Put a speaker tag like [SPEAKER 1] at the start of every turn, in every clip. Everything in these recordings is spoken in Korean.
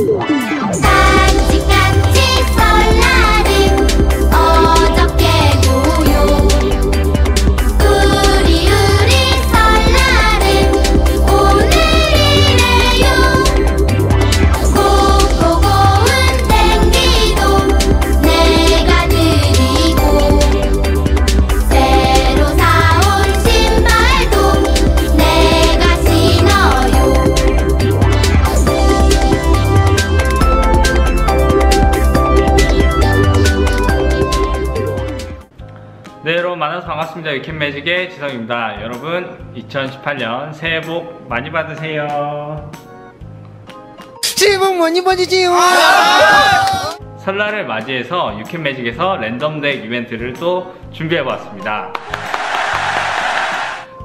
[SPEAKER 1] Yeah.
[SPEAKER 2] 네 여러분 만나서 반갑습니다. 위켄매직의 지성입니다. 여러분 2018년 새해 복 많이 받으세요.
[SPEAKER 3] 새해 복 많이 받으세요.
[SPEAKER 2] 설날을 맞이해서 유캔매직에서 랜덤덱 이벤트를 또 준비해보았습니다.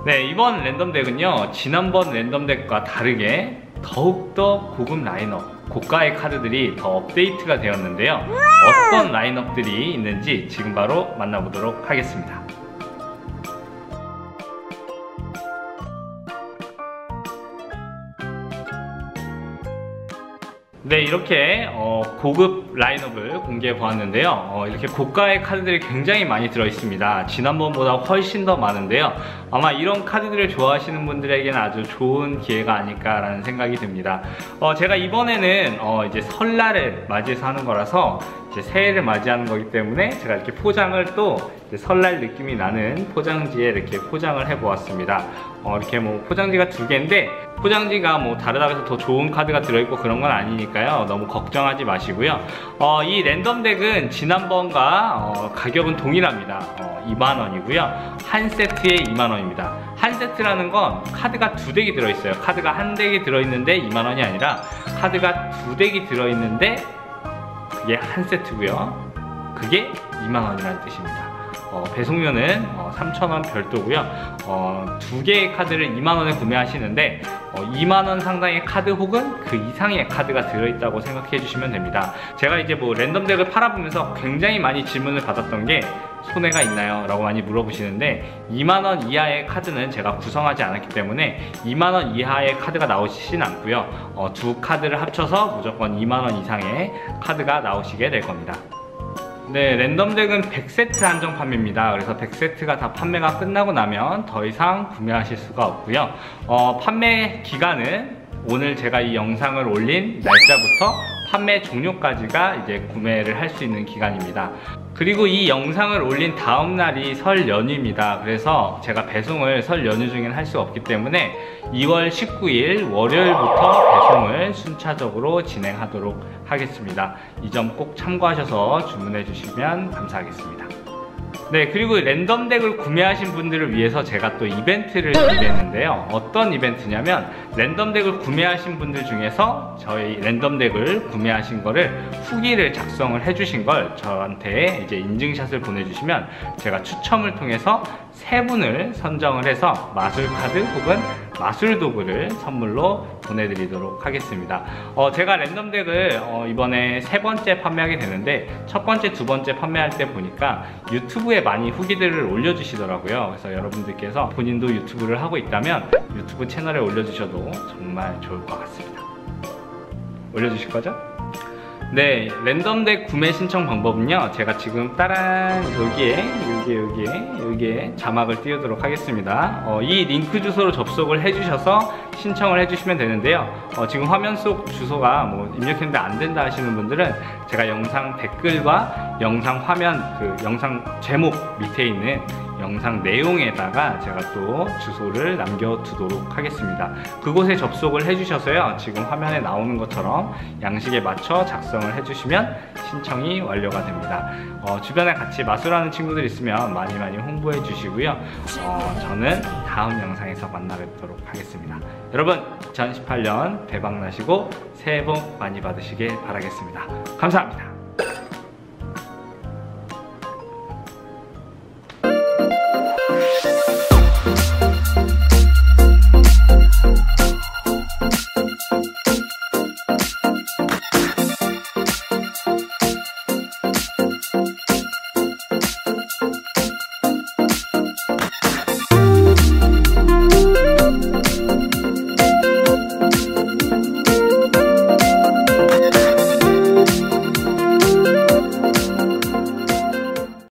[SPEAKER 2] 네 이번 랜덤덱은요 지난번 랜덤덱과 다르게 더욱더 고급 라인업 고가의 카드들이 더 업데이트가 되었는데요. 어떤 라인업들이 있는지 지금 바로 만나보도록 하겠습니다 네 이렇게 어, 고급 라인업을 공개해 보았는데요. 어, 이렇게 고가의 카드들이 굉장히 많이 들어 있습니다. 지난번보다 훨씬 더 많은데요. 아마 이런 카드들을 좋아하시는 분들에게는 아주 좋은 기회가 아닐까 라는 생각이 듭니다. 어, 제가 이번에는 어, 이제 설날을 맞이해서 하는 거라서 새해를 맞이하는 거기 때문에 제가 이렇게 포장을 또 설날 느낌이 나는 포장지에 이렇게 포장을 해 보았습니다. 어, 이렇게 뭐 포장지가 두 개인데 포장지가 뭐 다르다고 해서 더 좋은 카드가 들어있고 그런 건 아니니까요. 너무 걱정하지 마시고요. 어, 이 랜덤 덱은 지난번과 어, 가격은 동일합니다. 어, 2만원이고요. 한 세트에 2만원입니다. 한 세트라는 건 카드가 두 덱이 들어있어요. 카드가 한 덱이 들어있는데 2만원이 아니라 카드가 두 덱이 들어있는데 그게 한 세트고요. 그게 2만원이라는 뜻입니다. 어, 배송료는 어, 3,000원 별도고요. 어, 두 개의 카드를 2만 원에 구매하시는데 어, 2만 원 상당의 카드 혹은 그 이상의 카드가 들어있다고 생각해 주시면 됩니다. 제가 이제 뭐 랜덤 덱을 팔아보면서 굉장히 많이 질문을 받았던 게 손해가 있나요? 라고 많이 물어보시는데 2만 원 이하의 카드는 제가 구성하지 않았기 때문에 2만 원 이하의 카드가 나오시진 않고요. 어, 두 카드를 합쳐서 무조건 2만 원 이상의 카드가 나오시게 될 겁니다. 네, 랜덤덱은 100세트 한정 판매입니다. 그래서 100세트가 다 판매가 끝나고 나면 더 이상 구매하실 수가 없고요. 어, 판매 기간은 오늘 제가 이 영상을 올린 날짜부터 판매 종료까지가 이제 구매를 할 수 있는 기간입니다. 그리고 이 영상을 올린 다음 날이 설 연휴입니다. 그래서 제가 배송을 설 연휴 중에는 할수 없기 때문에 2월 19일 월요일부터 배송을 순차적으로 진행하도록 하겠습니다. 이 점 꼭 참고하셔서 주문해 주시면 감사하겠습니다. 네, 그리고 랜덤 덱을 구매하신 분들을 위해서 제가 또 이벤트를 준비했는데요. 어떤 이벤트냐면 랜덤 덱을 구매하신 분들 중에서 저희 랜덤 덱을 구매하신 거를 후기를 작성을 해주신 걸 저한테 이제 인증샷을 보내주시면 제가 추첨을 통해서 세 분을 선정을 해서 마술 카드 혹은 마술 도구를 선물로 보내드리도록 하겠습니다. 어, 제가 랜덤 덱을 어, 이번에 세 번째 판매하게 되는데 첫 번째, 두 번째 판매할 때 보니까 유튜브에 많이 후기들을 올려주시더라고요. 그래서 여러분들께서 본인도 유튜브를 하고 있다면 유튜브 채널에 올려주셔도 정말 좋을 것 같습니다. 올려주실 거죠? 네, 랜덤덱 구매 신청 방법은요. 제가 지금 따란 여기에, 여기에, 여기에, 여기에 자막을 띄우도록 하겠습니다. 어, 이 링크 주소로 접속을 해주셔서 신청을 해주시면 되는데요. 어, 지금 화면 속 주소가 뭐 입력했는데 안 된다 하시는 분들은 제가 영상 댓글과 영상 화면 그 영상 제목 밑에 있는 영상 내용에다가 제가 또 주소를 남겨두도록 하겠습니다. 그곳에 접속을 해주셔서요. 지금 화면에 나오는 것처럼 양식에 맞춰 작성을 해주시면 신청이 완료가 됩니다. 어, 주변에 같이 마술하는 친구들 있으면 많이 많이 홍보해 주시고요. 어, 저는 다음 영상에서 만나 뵙도록 하겠습니다. 여러분 2018년 대박 나시고 새해 복 많이 받으시길 바라겠습니다. 감사합니다.